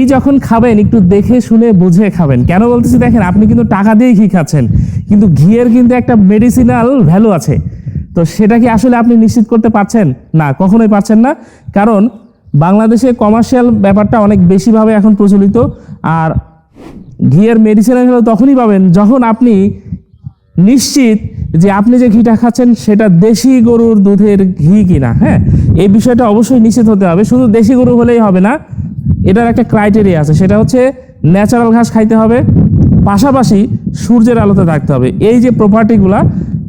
ঘি যখন খাবেন, একটু দেখে শুনে বুঝে খাবেন। কেন বলতেছি, দেখেন, আপনি কিন্তু টাকা দিয়ে ঘি খাচ্ছেন, কিন্তু ঘিয়ের কিন্তু একটা মেডিসিনাল ভ্যালু আছে। তো সেটা কি আসলে আপনি নিশ্চিত করতে পারছেন? না, কখনোই পারছেন না। কারণ বাংলাদেশে কমার্শিয়াল ব্যাপারটা অনেক বেশিভাবে এখন প্রচলিত, আর ঘিয়ের মেডিসিনাল ভ্যালু তখনই পাবেন যখন আপনি নিশ্চিত যে আপনি যে ঘিটা খাচ্ছেন, সেটা দেশি গরুর দুধের ঘি কিনা। হ্যাঁ এই বিষয়টা অবশ্যই নিশ্চিত হতে হবে। শুধু দেশি গরু হলেই হবে না এটার একটা ক্রাইটেরিয়া আছে, সেটা হচ্ছে ন্যাচারাল ঘাস খাইতে হবে, পাশাপাশি সূর্যের আলোতে থাকতে হবে। এই যে প্রপার্টিগুলা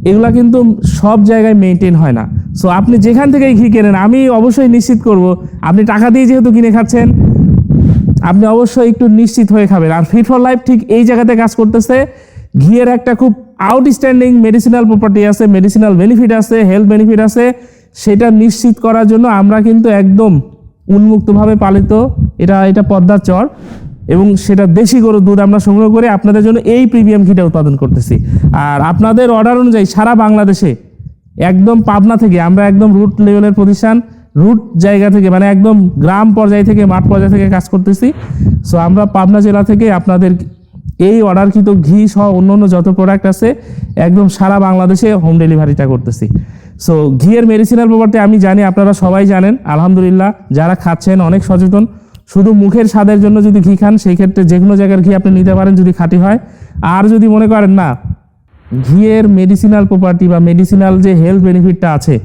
এগুলা কিন্তু সব জায়গায় মেনটেন হয় না। সো আপনি যেখান থেকে ঘি কেনেন, আমি অবশ্যই নিশ্চিত করব, আপনি টাকা দিয়ে যেহেতু কিনে খাচ্ছেন, আপনি অবশ্যই একটু নিশ্চিত হয়ে খাবেন। আর ফিট ফর লাইফ ঠিক এই জায়গাতে কাজ করতেছে, ঘিয়ের একটা খুব আউটস্ট্যান্ডিং মেডিসিনাল প্রপার্টি আছে মেডিসিনাল বেনিফিট আছে হেলথ বেনিফিট আছে, সেটা নিশ্চিত করার জন্য আমরা কিন্তু একদম উন্মুক্তভাবে পালিত এটা এটা পদ্মার চর এবং সেটা দেশি গরুর দুধ আমরা সংগ্রহ করে আপনাদের জন্য এই প্রিমিয়াম ঘিটা উৎপাদন করতেছি। আর আপনাদের অর্ডার অনুযায়ী সারা বাংলাদেশে একদম পাবনা থেকে আমরা একদম রুট লেভেলের প্রতিষ্ঠান রুট জায়গা থেকে মানে একদম গ্রাম পর্যায় থেকে, মাঠ পর্যায় থেকে কাজ করতেছি। সো আমরা পাবনা জেলা থেকে আপনাদের এই অর্ডারকৃত ঘি সহ অন্য অন্য যত প্রোডাক্ট আছে, একদম সারা বাংলাদেশে হোম ডেলিভারিটা করতেছি। সো ঘিয়ের মেডিসিনাল প্রপার্টি আমি জানি, আপনারা সবাই জানেন, আলহামদুলিল্লাহ, যারা খাচ্ছেন অনেক সচেতন। শুধু মুখের স্বাদের জন্য যদি ঘি খান, সেই ক্ষেত্রে যে কোনো জায়গার ঘি আপনি নিতে পারেন যদি খাঁটি হয়। আর যদি মনে করেন, না, ঘিয়ের মেডিসিনাল প্রপার্টি বা মেডিসিনাল যে হেলথ বেনিফিটটা আছে,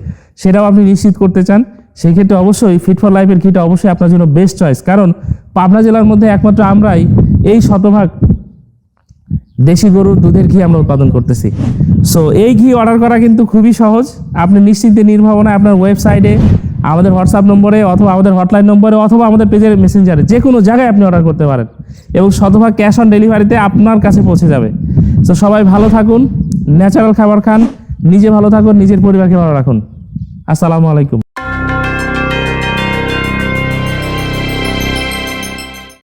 সেটাও আপনি নিশ্চিত করতে চান, সেই ক্ষেত্রে অবশ্যই ফিট ফর লাইফের ঘিটা অবশ্যই আপনার জন্য বেস্ট চয়েস কারণ পাবনা জেলার মধ্যে একমাত্র আমরাই এই শতভাগ দেশি গরুর দুধের ঘি আমরা উৎপাদন করতেছি। সো এই ঘি অর্ডার করা কিন্তু খুবই সহজ। আপনি নিশ্চিন্তে নির্ভাবনায় আপনার ওয়েবসাইটে আমাদের হোয়াটসঅ্যাপ নম্বরে অথবা আমাদের হটলাইন নম্বরে অথবা আমাদের পেজের মেসেঞ্জারে যে কোনো জায়গায় আপনি অর্ডার করতে পারেন এবং শতভাগ ক্যাশ অন ডেলিভারিতে আপনার কাছে পৌঁছে যাবে। তো সবাই ভালো থাকুন ন্যাচারাল খাবার খান, নিজে ভালো থাকুন, নিজের পরিবারকে ভালো রাখুন। আসসালামু আলাইকুম।